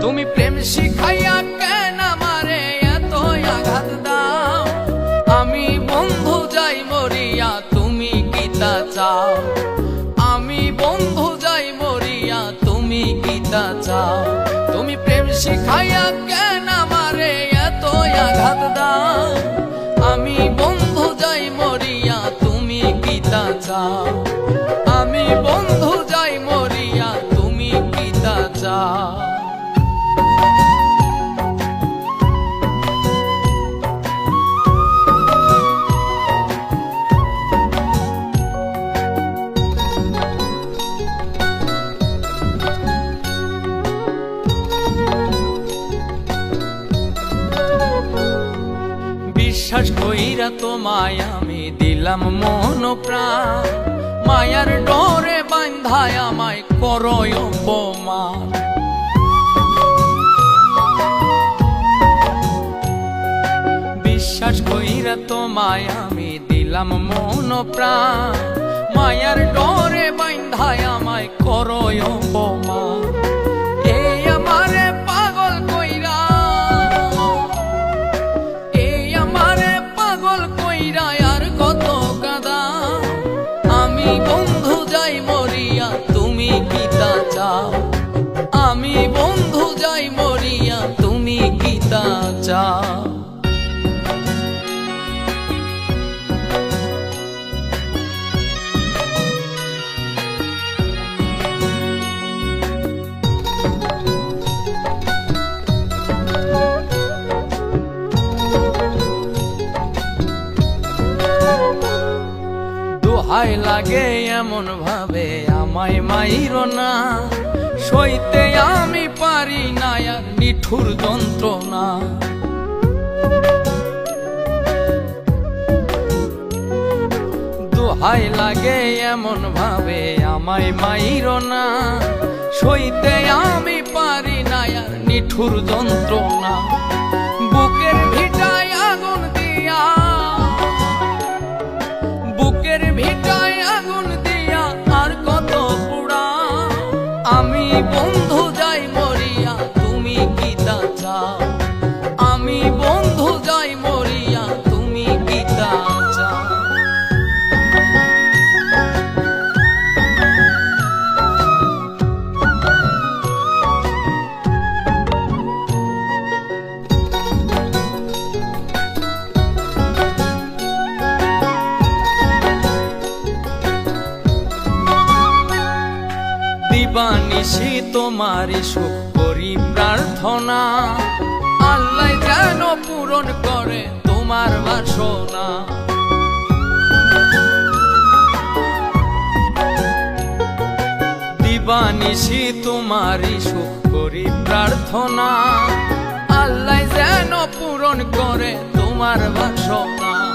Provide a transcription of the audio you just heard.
তুমি প্রেম শিখাইয়া কেন আমারে এত আঘাত দাও? আমি বন্ধু যাই মরিয়া, তুমি গীতা চাও। আমি বন্ধু যাই মরিয়া, তুমি গীতা চাও। তুমি প্রেম শিখাইয়া কেন আমারে এত আঘাত দাও? আমি বন্ধু যাই মরিয়া, তুমি গীতা চাও। বিশ্বাস কইরা তোমায় আমি দিলাম মন প্রাণ। মায়ার ডরে বান্ধায় আমায় করয় বিশ্বাস কইরা তোমায় আমি দিলাম মন প্রাণ। দোহাই লাগে এমন ভাবে, আমায় মাইর না। সইতে আমি পারি না আর নিঠুর যন্ত্রণা। দোহাই লাগে এমন ভাবে, আমায় মাইর না। সইতে আমি পারি না আর নিঠুর যন্ত্রণা। আমি বন্ধু যাই মরিয়া তুমি গীতা চাও। দিবানিশি তোমারই সুখ করি প্রার্থনা। পূরণ করে তোমার বাসনা। দিবানিশি তোমারই সুখ করি প্রার্থনা। আল্লাহ যেন পূরণ করে তোমার বাসনা।